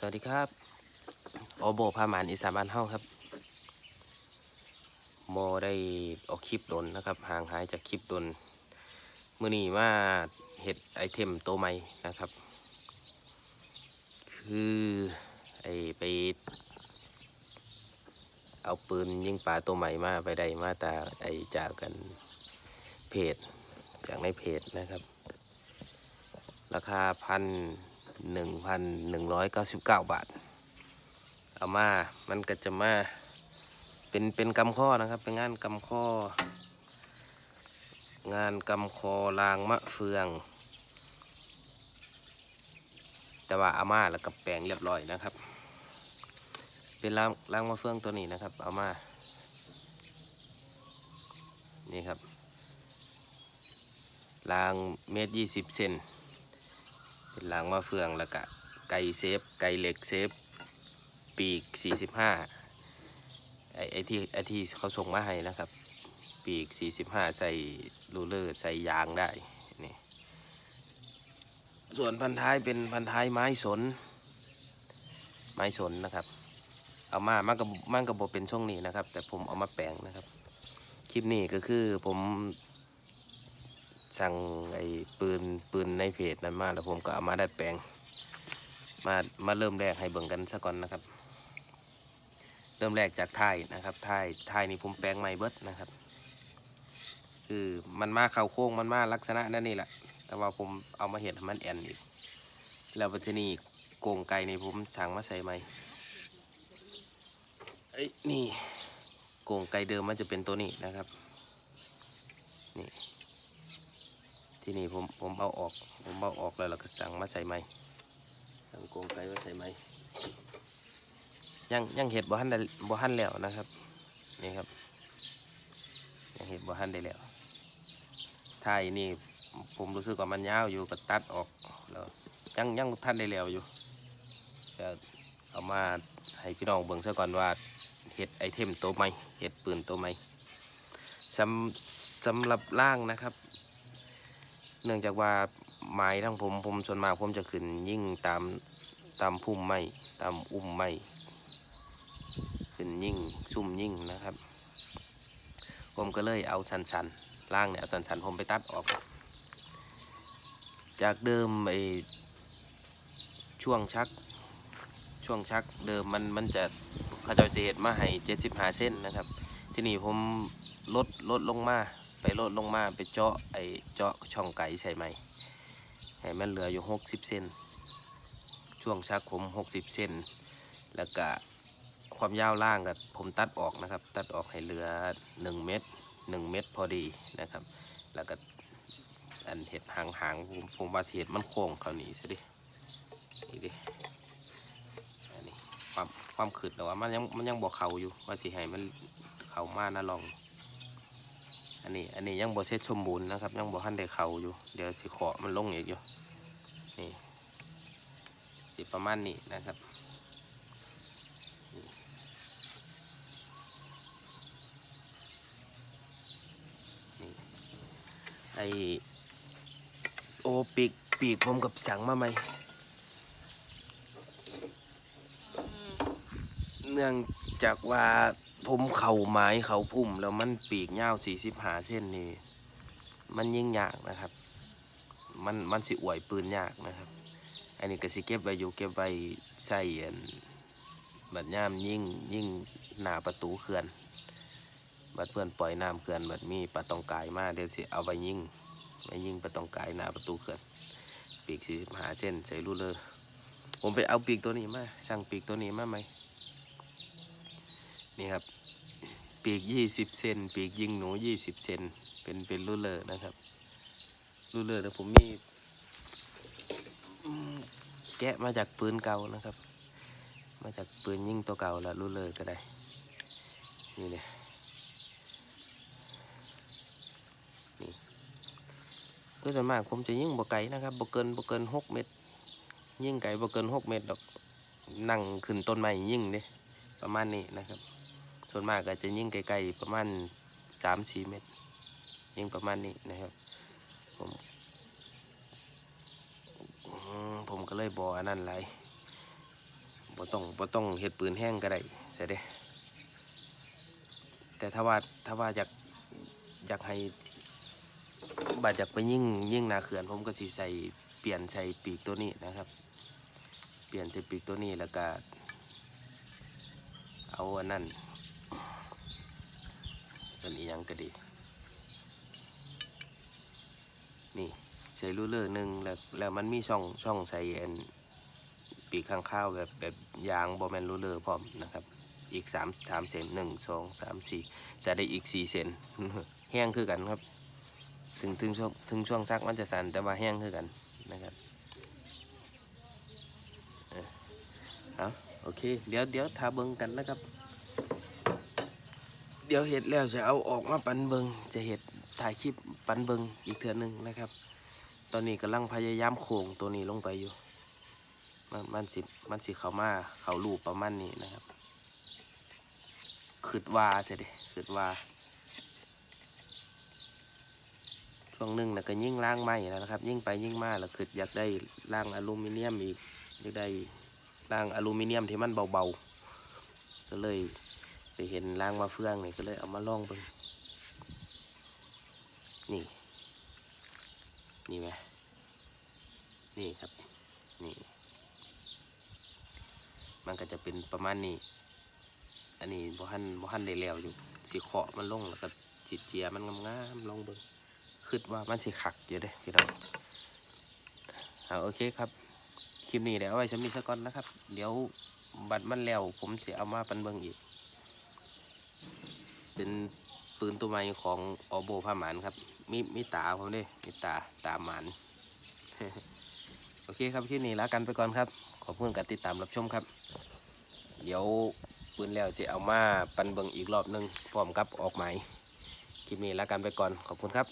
สวัสดีครับ โอโบพาหมานอีสานบ้านเฮาครับโมได้ออกคลิปดนนะครับ ห่างหายจากคลิปดนมื่อนี้มาเห็ดไอเทมตัวใหม่นะครับ คือไอไป เอาปืนยิงปลาตัวใหม่มาไปได้มาแต่ไอจากกันเพจจากในเพจนะครับ ราคาพัน หนึ่งพันหนึ่งร้อยเก้าสิบเก้าบาท เอามา มันก็จะมา เป็น เป็นกำข้อนะครับ เป็นงานกำข้อ งานกำคอรางมะเฟือง แต่ว่าเอามาแล้วก็แปลงเรียบร้อยนะครับ เป็นรางรางมะเฟืองตัวนี้นะครับเอามานี่ครับรางเมตรยี่สิบเซน เป็นรางมะเฟืองแล้วก็ไก่เซฟ ไก่เหล็กเซฟ ปีก 45 ไอ้ไอ้ที่ไอ้ที่เขาส่งมาให้นะครับ ปีก 45 ใส่รูเลอร์ใส่ยางได้นี่ส่วนพันท้ายเป็นพันท้ายไม้สน ไม้สนนะครับ เอามามันกับมันกับบเป็นช่วงนี้นะครับ แต่ผมเอามาแปลงนะครับ คลิปนี้ก็คือผม สั่งไอ้ปืนปืนในเพจนั้นมาแล้วผมก็เอามาดัดแปลง มามาเริ่มแรกให้เบิ่งกันซะก่อนนะครับ เริ่มแรกจากท้ายนะครับท้ายท้ายนี่ผมแปลงใหม่เบิดนะครับ คือมันมาเข่าโค้งมันมาลักษณะนั่นนี่แหละแต่ว่าผมเอามาเห็ดมันแอนอีก แล้วปัจจุบันโกงไก่นี่ผมสั่งมาใส่ใหม่ไอ้นี่โกงไก่เดิมมันจะเป็นตัวนี้นะครับนี่ ที่นี่ผมผมเอาออก ผมเอาออกแล้วเราก็สั่งมาใส่ไม้สั่งโกงไก่มาใส่ไม้ยังยังเห็ดบ่หันได้บ่หันแล้วนะครับนี่ครับยังเห็ดบ่หันได้แล้วท้ายนี่ผมรู้สึกว่ามันยาวอยู่ก็ตัดออกแล้วยังยังทันได้แล้วอยู่จะเอามาให้พี่น้องเบิ่งซะก่อนว่าเห็ดไอเทมตัวใหม่เห็ดปืนตัวใหม่สำสำหรับล่างนะครับ เนื่องจากว่าไม้ทั้งผมผมส่วนมากผมจะขึ้นยิ่งตามตามพุ่มไม้ตามอุ้มไม้ขึ้นยิ่งซุ่มยิ่งนะครับ ผมก็เลยเอาสันสันล่างเนี่ยเอาสันสันผมไปตัดออก จากเดิมไอช่วงชักช่วงชักเดิมมันมันจะขาเจเศษมาให้เจ็ดสิบห้าเส้นนะครับ ที่นี่ผมลดลดลงมา ไปลดลงมาไปเจาะไอเจาะช่องไก่ใส่ไหมให้มันเหลืออยู่หกสิบเซนช่วงชักผมหกสิบเซนแล้วก็ความยาวล่างกับผมตัดออกนะครับ ตัดออกให้เหลือหนึ่งเมตรหนึ่งเมตรพอดีนะครับ แล้วก็อันเห็ดหางหางผมผมว่าเห็ดมันโค้งเขาหนีซะดินี่ดิอันนี้ความความขืดแต่ว่ามันยังมันยังบอกเขาอยู่ว่าสิให้มันเขามานะลอง อันนี้อันนี้ยังบ่เสร็จสมบูรณ์นะครับ ยังบ่ทันได้เข้าอยู่ เดี๋ยวสิขอมันลงอีกอยู่นี่สิประมาณนี้นะครับนี่ไอโอปีกปีกผมกับสังมาไหมเนื่องจากว่า ผมเข่าไม้เขาพุ่ม แล้วมันปีกยาวสี่สิบหาเส้นนี่มันยิ่งยากนะครับ มันมันสิอวยปืนยากนะครับ อันนี้ก็สิเก็บไว้อยู่เก็บไว้ใส่อันบัดย่ามยิ่งยิ่งหน้าประตูเขื่อน บัดเพื่อนปล่อยน้ำเขื่อนบัดมีปลาตองกายมาเดี๋ยวสิเอาไปยิงไปยิงปลาตองกายหน้าประตูเขื่อนปีกสี่สิบหาเส้นใส่รูเลยผมไปเอาปีกตัวนี้มาสั่งปีกตัวนี้มาไหมนี่ครับ ปีกยี่สิบเซนปีกยิงหนูยี่สิบเซนเป็นเป็นรูเลอร์นะครับรูเลอร์นะผมมีแกะมาจากปืนเก่านะครับ มาจากปืนยิงตัวเก่าแล้วรูเลอร์ก็ได้ นี่เลยนี่ก็ส่วนมากผมจะยิงบ่ไกลนะครับบ่เกินบ่เกินหกเมตร ยิงไกลบ่เกินหกเมตรดอกนั่งขึ้นต้นไม้ยิงเด้ประมาณนี้นะครับ ส่วนมากก็จะยิงไกลๆประมาณสามสี่เมตร ยิงประมาณนี้นะครับ ผมผมก็เลยบออันนั้นไรบ่ต้องบ่ต้องเฮ็ดปืนแห้งก็ได้ใช่เด้ แต่ถ้าว่าถ้าว่าอยากอยากให้บาดอยากไปยิ่งยิ่งนาเขื่อนผมก็สิใส่เปลี่ยนใส่ปีกตัวนี้นะครับ เปลี่ยนใส่ปีกตัวนี้แล้วก็เอาอันนั้น อันอีหยังก็ดี นี่ใส่รูเลอร์หนึ่งแล้วแล้วมันมีช่องช่องใส่อันปีกข้างข้าวแบบแบบยางบอแมนรูเลอร์พร้อมนะครับ อีกสามสามเซนหนึ่งสองสามสี่จะได้อีกสี่เซนแห้งคือกันครับ ถึงถึงช่วงถึงช่วงซักมันจะสั่นแต่ว่าแห้งคือกันนะครับเออเอาโอเค เดี๋ยวเดี๋ยวทาเบิงกันนะครับ เดี๋ยวเห็ดแล้วจะเอาออกมาปันเบิงจะเห็ดถ่ายคลิปปันเบิงอีกเทือนึงนะครับ ตอนนี้กำลังพยายามโค้งตัวนี้ลงไปอยู่ มันมันสิมันสิเข้ามาเขารูปประมาณนี้นะครับขืดว่าใช่ดิขืดว่าช่วงหนึ่งนะก็ยิ่งล่างไหมนะครับ ยิ่งไปยิ่งมาแล้วขืดอยากได้ล่างอลูมิเนียมอีกอยากได้ล่างอลูมิเนียมที่มันเบาๆก็เลย ไปเห็นล่างมาเฟืองนี่ก็เลยเอามาล่องเบิ่งนี่ นี่ไหมนี่ครับ นี่ มันก็จะเป็นประมาณนี้ อันนี้บ่หันบ่หันได้แล้วอยู่สิเคาะมันลงแล้วก็จิเจียมันงามๆลองเบิ่งคิดว่ามันสิขักอยู่เด้พี่น้องเอาโอเคครับคลิปนี้เดี๋ยวเอาไว้สำนีสักก่อนนะครับ เดี๋ยวบัตรมันแล้ว ผมสิเอามาปันเบิ่งอีก เป็นปืนตัวใหม่ของออโบผ้าหมานครับ มีมีตาผมด้มีตาตาหมาน โอเคครับคลิปนี้ลากันไปก่อนครับ ขอบคุณการติดตามรับชมครับ เดี๋ยวปืนแล้วจะเอามาปันเบิงอีกรอบหนึงพร้อมกับออกหมายคลิปนี้ลากันไปก่อนขอบคุณครับ